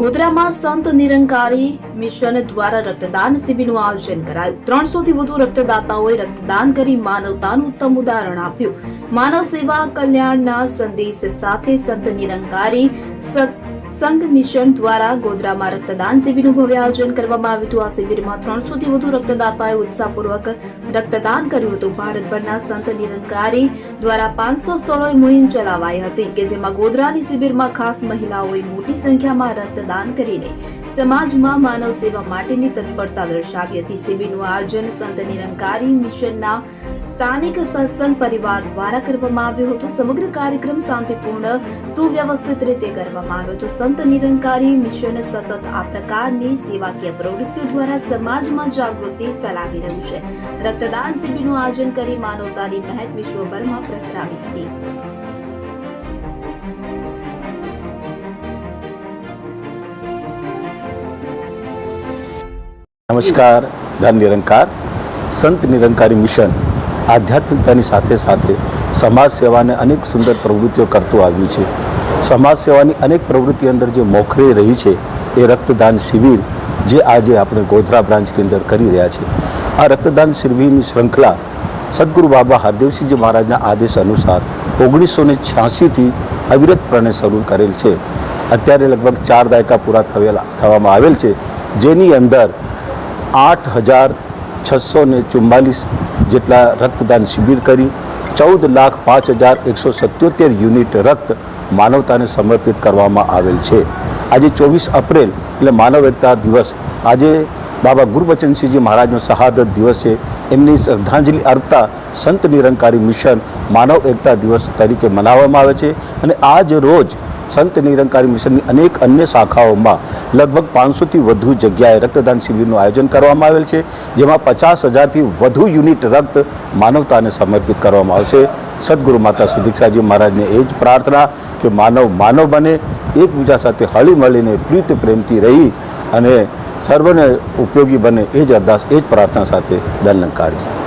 ગોધરામાં સંત નિરંકારી મિશન દ્વારા રક્તદાન શિબિરનું આયોજન કરાયું. ત્રણસો થી વધુ રક્તદાતાઓએ રક્તદાન કરી માનવતાનું ઉત્તમ ઉદાહરણ આપ્યું. માનવ સેવા કલ્યાણના સંદેશ સાથે સંત નિરંકારી સંઘ મિશન દ્વારા ગોધરામાં રક્તદાન શિબિરનું ભવ્ય આયોજન કરવામાં આવ્યું હતું. આ શિબિરમાં ત્રણસો થી વધુ રક્તદાતાએ ઉત્સાહપૂર્વક રક્તદાન કર્યું હતું. ભારતભરના સંત નિરંકારી દ્વારા પાંચસો સ્થળોએ મુહિમ ચલાવાઈ હતી કે જેમાં ગોધરાની શિબિરમાં ખાસ મહિલાઓએ મોટી સંખ્યામાં રક્તદાન કરીને સમાજમાં માનવ સેવા માટેની તત્પરતા દર્શાવી હતી. શિબિરનું આયોજન સંત નિરંકારી મિશનના સ્થાનિક સત્સંગ પરિવાર દ્વારા કરવામાં આવ્યું હતું. સમગ્ર કાર્યક્રમ શાંતિપૂર્ણ, સુવ્યવસ્થિત રીતે કરવામાં આવ્યો હતો. સંત નિરંકારી મિશન સતત આ પ્રકારની સેવાકીય પ્રવૃત્તિઓ દ્વારા સમાજમાં જાગૃતિ ફેલાવી રહ્યું છે. રક્તદાન શિબિરનું આયોજન કરી માનવતાની મહેક વિશ્વભરમાં પ્રસરાવી હતી. નમસ્કાર, ધન નિરંકાર, સંત નિરંકારી મિશન આધ્યાત્મિકતાની સાથે સાથે સમાજ સેવાને અનેક સુંદર પ્રવૃત્તિઓ કરતું આવ્યું છે. સમાજ સેવાની અનેક પ્રવૃત્તિ અંદર જે મોખરે રહી છે એ રક્તદાન શિબિર જે આજે આપણે ગોધરા બ્રાન્ચની અંદર કરી રહ્યા છે. આ રક્તદાન શિબિરની શૃંખલા સદગુરુ બાબા હરદેવસિંહજી મહારાજના આદેશ અનુસાર ઓગણીસો ને છ્યાસીથી અવિરતપણે શરૂ કરેલ છે. અત્યારે લગભગ ચાર દાયકા પૂરા થયેલા થવામાં આવેલ છે. જેની અંદર આઠ હજાર છસો ને ચુમ્માલીસ જેટલા રક્તદાન શિબિર કરી ચૌદ લાખ પાંચ હજાર એકસો સત્યોતેર યુનિટ રક્ત માનવતાને સમર્પિત કરવામાં આવેલ છે. આજે ચોવીસ એપ્રિલ એટલે માનવ એકતા દિવસ. આજે બાબા ગુરુબચનસિંહજી મહારાજનો શહાદત દિવસે એમની શ્રદ્ધાંજલિ અર્પતા સંત નિરંકારી મિશન માનવ એકતા દિવસ તરીકે મનાવવામાં આવે છે અને આજ રોજ સંત નિરંકારી મિશનની અનેક અન્ય શાખાઓમાં લગભગ પાંચસોથી વધુ જગ્યાએ રક્તદાન શિબિરનું આયોજન કરવામાં આવેલ છે, જેમાં પચાસ હજારથી વધુ યુનિટ રક્ત માનવતાને સમર્પિત કરવામાં આવશે. સદગુરુ માતા સુદીક્ષાજી મહારાજને એ જ પ્રાર્થના કે માનવ માનવ બને, એકબીજા સાથે હળી મળીને પ્રીત પ્રેમથી રહી અને સર્વને ઉપયોગી બને એ જ અરદાસ, એ જ પ્રાર્થના સાથે દલનકારજી